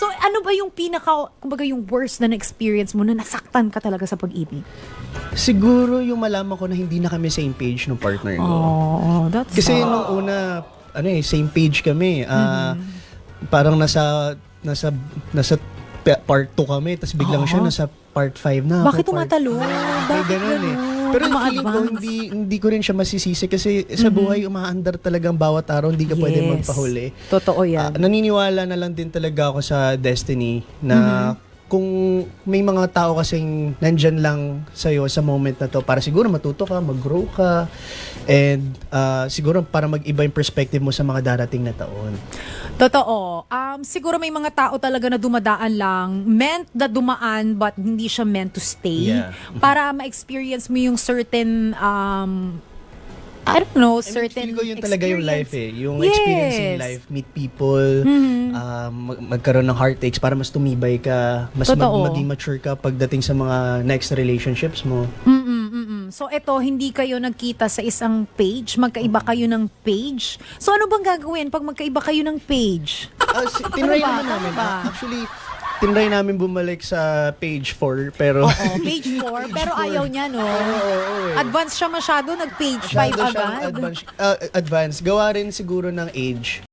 So, ano ba yung pinaka, kumbaga yung worst na na-experience mo na nasaktan ka talaga sa pag-ibig? Siguro yung malaman ko na hindi na kami same page ng partner ko. Oh, that's Kasi nung una, ano eh, same page kami. Ah, Parang nasa, nasa, nasa pe- part 2 kami, tapos biglang siya nasa part 5 na. Bakit ako, part tumatalo? Bakit ganun eh. Pero yung feeling ko, hindi, hindi ko rin siya masisisi kasi sa buhay, umaandar talagang bawat araw, hindi ka pwede Yes. magpahuli. Totoo Ah, yan. naniniwala na lang din talaga ako sa destiny na Mm-hmm. Kung may mga tao kasing nandyan lang sa'yo sa moment na to para siguro matuto ka, mag-grow ka, and ah, siguro para mag-iba yung perspective mo sa mga darating na taon. Totoo. Um, siguro may mga tao talaga na dumadaan lang, meant na dumaan but hindi siya meant to stay. Yeah. Para ma-experience mo yung certain, um, I don't know, I mean, certain ko yun talaga yung life eh. Yung Yes. experiencing life, meet people, Mhm. um, mag- magkaroon ng heartaches para mas tumibay ka, mas mag- maging mature ka pagdating sa mga next relationships mo. Mm-mm, mm-mm. So ito, hindi kayo nagkita sa isang page, magkaiba kayo ng page. So ano bang gagawin pag magkaiba kayo ng page? Ah, si- tinry Ano naman Ano namin. ba? Ah, Actually, tinry namin bumalik sa page 4, pero... Oo, page 4, pero ayaw niya, no? Eh. Advance siya masyado, nag-page 5 Masyado siyang agad. Advance, ah, advance. Gawa rin siguro ng age.